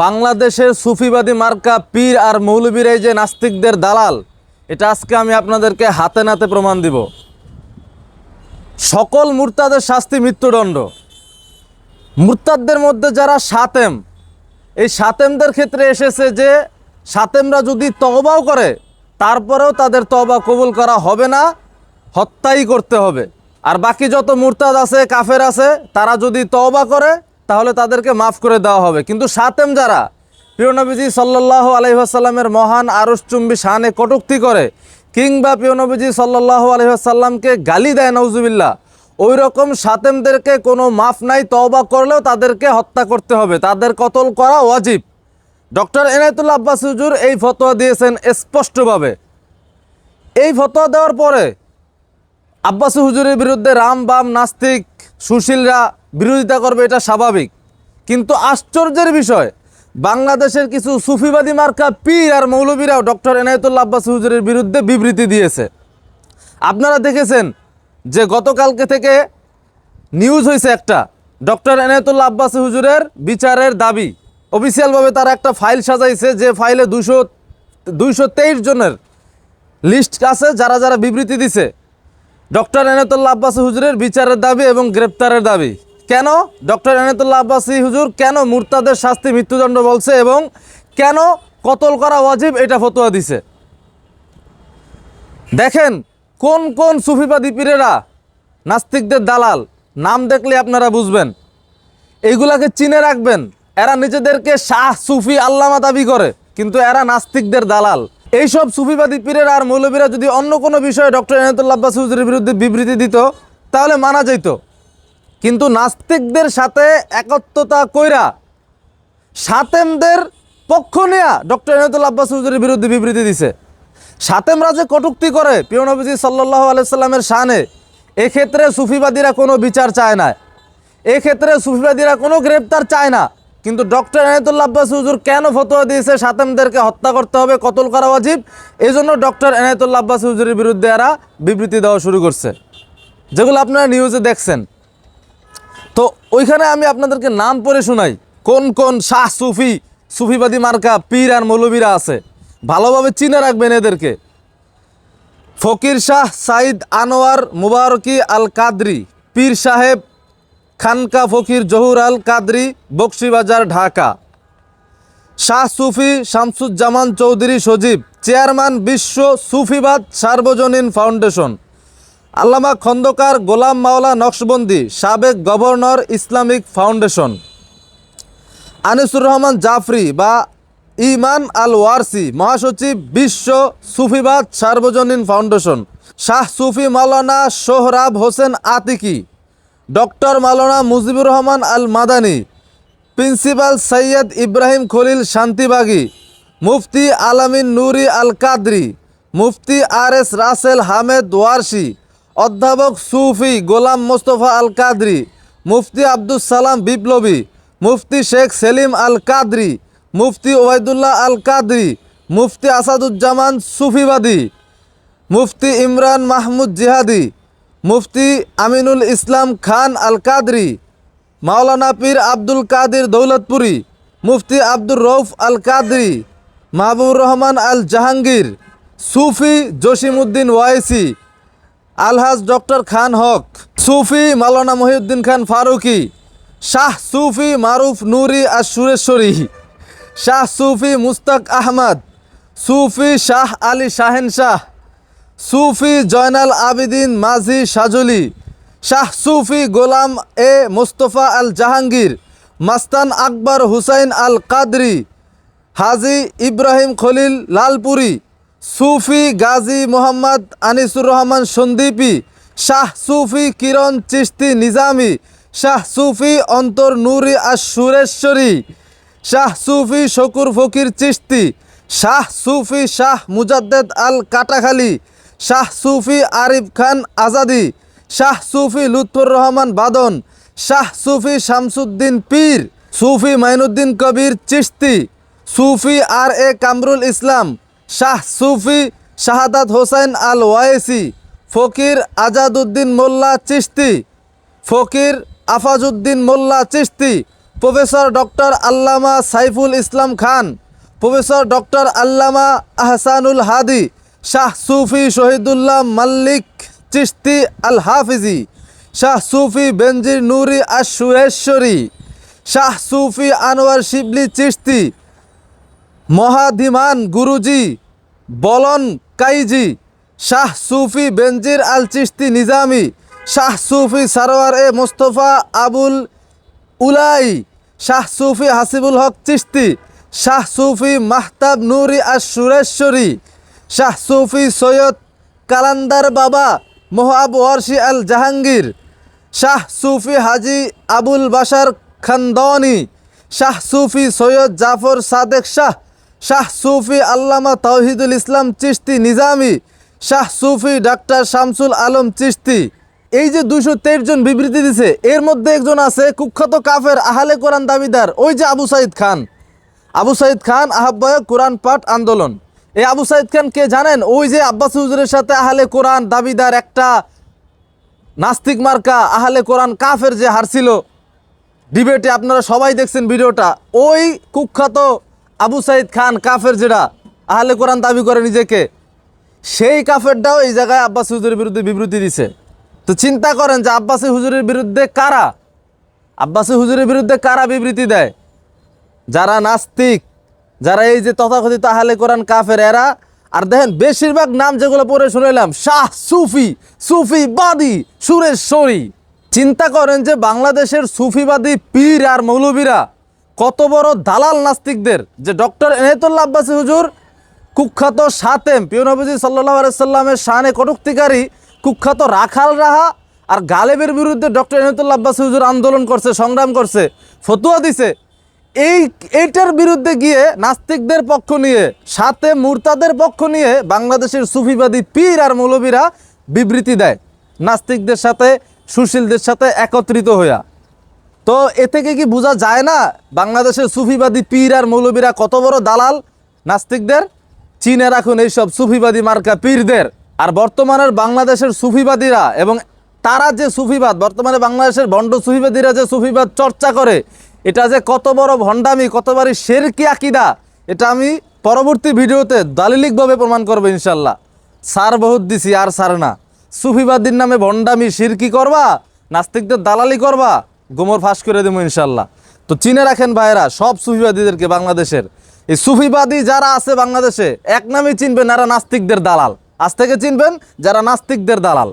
বাংলাদেশের সুফিবাদী মার্কা পীর আর মৌলবীর এই যে নাস্তিকদের দালাল, এটা আজকে আমি আপনাদেরকে হাতে নাতে প্রমাণ দিব। সকল মুরতাদের শাস্তি মৃত্যুদণ্ড। মুরতাদদের মধ্যে যারা সাতেম, এই সাতেমদের ক্ষেত্রে এসেছে যে সাতেমরা যদি তওবাও করে, তারপরেও তাদের তবা কবুল করা হবে না, হত্যাই করতে হবে। আর বাকি যত মুরতাদ আছে, কাফের আছে, তারা যদি তওবা করে তাহলে তাদেরকে মাফ করে দেওয়া হবে। কিন্তু সাতেম যারা, প্রিয় নবীজি সাল্লাহ আলহিহাসাল্লামের মহান আরসচুম্বী শানে কটুক্তি করে, কিংবা প্রিয় নবীজি সাল্লাহ আলহিহাসাল্লামকে গালি দেয় নওজুবিল্লা ওই রকম সাতেমদেরকে কোনো মাফ নাই, তওবা করলেও তাদেরকে হত্যা করতে হবে। তাদের কতল করা ওয়াজিব। ডক্টর এনায়তুল্লাহ আব্বাস হুজুর এই ফতোয়া দিয়েছেন স্পষ্টভাবে। এই ফতোয়া দেওয়ার পরে আব্বাস হুজুরের বিরুদ্ধে রাম বাম নাস্তিক সুশীলরা বিরোধিতা করবে, এটা স্বাভাবিক। কিন্তু আশ্চর্যের বিষয়, বাংলাদেশের কিছু সুফিবাদী মার্কা পীর আর মৌলবীরাও ডক্টর এনায়তুল্লাহ আব্বাস হুজুরের বিরুদ্ধে বিবৃতি দিয়েছে। আপনারা দেখেছেন যে গতকালকে থেকে নিউজ হয়েছে একটা, ডক্টর এনায়তুল্লাহ আব্বাস হুজুরের বিচারের দাবি। অফিসিয়ালভাবে তারা একটা ফাইল সাজাইছে, যে ফাইলে দুশো, দুইশো তেইশ জনের লিস্ট আছে, যারা যারা বিবৃতি দিছে। ডক্টর এনায়তুল্লাহ আব্বাসী হুজুরের বিচারের দাবি এবং গ্রেপ্তারের দাবি। কেন ডক্টর এনায়তুল্লাহ আব্বাসী হুজুর কেন মুরতাদের শাস্তি মৃত্যুদণ্ড বলছে এবং কেন কতল করা ওয়াজিব এটা ফতোয়া দিছে? দেখেন, কোন কোন সুফিবাদী পীরেরা নাস্তিকদের দালাল, নাম দেখলে আপনারা বুঝবেন। এইগুলাকে চিনে রাখবেন, এরা নিজেদেরকে শাহ, সুফি, আল্লামা দাবি করে, কিন্তু এরা নাস্তিকদের দালাল। এইসব সুফিবাদী পীরের আর মৌলবীরা যদি অন্য কোনো বিষয়ে ডক্টর এনায়তুল্লাহ আব্বাস হুজুরের বিরুদ্ধে বিবৃতি দিত, তাহলে মানা যেত কিন্তু নাস্তিকদের সাথে একত্রতা কইরা সাতেমদের পক্ষ নেয়া ডক্টর এনায়তুল্লাহ আব্বাস হুজুরের বিরুদ্ধে বিবৃতি দিছে। সাতেমরা যে কটুক্তি করে, প্রিয় নবীজি সাল্লাহ আলাইসাল্লামের শানে, এক্ষেত্রে সুফিবাদীরা কোনো বিচার চায় না। এক্ষেত্রে সুফিবাদীরা কোনো গ্রেপ্তার চায় না। কিন্তু ডক্টর এনায়তুল্লাহ আব্বাস হুজুর কেন ফতোয়া দিয়েছে সাতেমদেরকে হত্যা করতে হবে, কতল করা ওয়াজিব? এই জন্য ডক্টর এনায়তুল্লাহ আব্বাস হুজুরের বিরুদ্ধে এরা বিবৃতি দেওয়া শুরু করছে। যেগুলো আপনারা নিউজে দেখছেন। তো ওইখানে আমি আপনাদেরকে নাম পড়ে শোনাই। কোন কোন শাহ সুফি, সুফিবাদী মার্কা, পীর আর মৌলবীরা আছে। ভালোভাবে চিনে রাখবেন এদেরকে। ফকির শাহ সাইদ আনোয়ার মুবারকি আল কাদরি পীর সাহেব খানকা ফকির জহুর আল কাদরি বক্সিবাজার, ঢাকা। শাহ সুফি শামসুজ্জামান চৌধুরী সজীব, চেয়ারম্যান বিশ্ব সুফিবাদ সার্বজনীন ফাউন্ডেশন। আল্লামা খন্দকার গোলাম মাওলা নকশবন্দি, সাবেক governor Islamic foundation. Anisur Rahman Jafri বা ইমান আল ওয়ারসি, মহাসচিব বিশ্ব সুফিবাদ সার্বজনীন foundation. Shah Sufi Maulana Sohrab Hossain Atiki, doctor Maulana Mujibur Rahman Al Madani, principal Syed Ibrahim Khalil Shantibagi, Mufti Alamin Nuri Al Qadri, Mufti R S Rasel Hamed Warsi অধ্যাপক সুফি গোলাম মোস্তফা আল কাদরি মুফতি আব্দুল সালাম বিপ্লবী, মুফতি শেখ সেলিম আল কাদরি মুফতি ওবায়দুল্লাহ আল কাদরি মুফতি আসাদুজ্জামান সুফিবাদী, মুফতি ইমরান মাহমুদ জিহাদি, মুফতি আমিনুল ইসলাম খান আল কাদরি মাওলানা পীর Abdul Kadir Daulatpuri, Mufti Abdur Rauf Al Qadri Mahbur Rahman Al Jahangir Sufi Jasimuddin Waisi Alhaj doctor Khan হক, সুফি মাওলানা মহিউদ্দিন খান ফারুকি, শাহ সুফি মারুফ নুরি আর সুরেশ্বরী শাহ সুফি মুস্তাক আহমদ, সুফি শাহ আলী শাহেন শাহ সুফি জয়নাল আবিদিন মাঝি সাজলি, শাহ সুফি গোলাম এ মোস্তফা আল জাহাঙ্গীর, মাস্তান আকবর হুসাইন আল কাদরি, হাজি ইব্রাহিম খলিল লালপুরি সুফি গাজী মোহাম্মদ আনিসুর রহমান সন্দীপী, শাহ সুফি কিরণ চিস্তি নিজামি, শাহ সুফি অন্তর নুরি আর সুরেশ্বরী শাহ সুফি শকুর ফকির চিস্তি শাহ সুফি শাহ মুজাদ্দেদ আল কাটাখালী শাহ সুফি আরিফ খান আজাদি, শাহ সুফি লুৎফুর রহমান বাদন, শাহ সুফি শামসুদ্দিন পীর, Sufi Mainuddin Kabir Chishti Sufi R A Kamrul Islam Shah Sufi Shahadat Hossain Al Waisi Fakir Azaduddin Molla Chishti Fakir Afazuddin Molla Chishti professor doctor Allama Saiful Islam Khan, professor doctor Allama Ahsanul Hadi, Shah সুফি শহীদুল্লাহ মাল্লিক চিস্তি আল হাফিজি শাহ সুফি বেনজির নুরি আশুয়েশ্বরী শাহ সুফি আনোয়ার শিবলি চিস্তি মহাধিমান গুরুজি, বলন কাইজি, শাহ সুফি বেনজির আল চিস্তি নিজামি, শাহ সুফি সারোয়ার এ মোস্তফা আবুল উলাই, শাহ সুফি হাসিবুল হক চিস্তি শাহ সুফি মাহতাব নুরি আর সুরেশ্বরী শাহ সুফি সৈয়দ কালান্দার বাবা মোহাব ওয়ারশি আল জাহাঙ্গীর শাহ সুফি হাজি আবুল বাশার খানদনি, শাহ সুফি সৈয়দ জাফর সাদেক শাহ শাহ সুফি আল্লামা তৌহিদুল ইসলাম চিস্তি নিজামি, শাহ সুফি ডাক্তার শামসুল আলম চিস্তি এই যে দুশো তেইশ জন বিবৃতি দিছে, এর মধ্যে একজন আছে কুখ্যাত কাফের আহলে কোরআন দাবিদার, ওই যে আবু সাইদ খান। আবু সাইদ খান আহ্বায়ক কোরআন পাঠ আন্দোলন। এই আবু সাইদ খান কে জানেন? ওই যে আব্বাস হুজুরের সাথে আহলে কোরআন দাবিদার একটা নাস্তিক মার্কা আহলে কোরআন কাফের যে হারছিল। ডিবেটে আপনারা সবাই দেখছেন ভিডিওটা। ওই কুখ্যাত আবু সাইদ খান কাফের যেটা, আহলে কোরআন দাবি করে নিজেকে। সেই কাফেরটাও এই জায়গায় আব্বাস হুজুরের বিরুদ্ধে বিবৃতি দিছে। তো চিন্তা করেন যে আব্বাসী হুজুরের বিরুদ্ধে কারা? আব্বাসী হুজুরের বিরুদ্ধে কারা বিবৃতি দেয়? যারা নাস্তিক, যারা এই যে তথাকথিত আহলে কোরআন কাফের এরা, আর দেখেন বেশিরভাগ নাম যেগুলো পড়ে শুনেলাম, শাহ সুফি সুফি বাদী, সুরেশ্বরী। চিন্তা করেন যে বাংলাদেশের সুফিবাদী পীর আর মৌলবীরা কত বড় দালাল নাস্তিকদের? যে ডক্টর এনায়তুল্লাহ আব্বাসী হুজুর কুখ্যাত সাতেম পিয়নবজি সাল্লাহ আলাইসাল্লামের শানে কটুক্তিকারী, কুখ্যাত রাখাল রাহা আর গালেবের বিরুদ্ধে ডক্টর এনায়তুল্লাহ আব্বাসী হুজুর আন্দোলন করছে, সংগ্রাম করছে, ফতুয়া দিছে। এই, এইটার বিরুদ্ধে গিয়ে নাস্তিকদের পক্ষ নিয়ে, সাথে মুরতাদের পক্ষ নিয়ে বাংলাদেশের সুফিবাদী পীর আর মৌলবীরা বিবৃতি দেয়, নাস্তিকদের সাথে, সুশীলদের সাথে একত্রিত হইয়া। তো এ থেকে কি বোঝা যায় না বাংলাদেশের সুফিবাদী পীর আর মৌলবীরা কত বড় দালাল? নাস্তিকদের? চীনে রাখুন এইসব সুফিবাদী মার্কা পীরদের। আর বর্তমানের বাংলাদেশের সুফিবাদীরা এবং তারা যে সুফিবাদ, বর্তমানে বাংলাদেশের ভণ্ড সুফিবাদীরা যে সুফিবাদ চর্চা করে, এটা যে কত বড় ভণ্ডামি কতবারই শেরকি আকিদা, এটা আমি পরবর্তী ভিডিওতে দালিলিকভাবে প্রমাণ করব ইনশাল্লাহ। সার বহুত দিছি, আর সার না। সুফিবাদীর নামে ভণ্ডামি, শিরকি করবা, নাস্তিকদের দালালি করবা গোমর ফাঁস করে দেবো ইনশাল্লাহ। তো চিনে রাখেন ভাইরা সব সুফিবাদীদেরকে বাংলাদেশের। এই সুফিবাদী যারা আছে বাংলাদেশে, এক নামেই চিনবেন এরা নাস্তিকদের দালাল। আজ থেকে চিনবেন যারা নাস্তিকদের দালাল।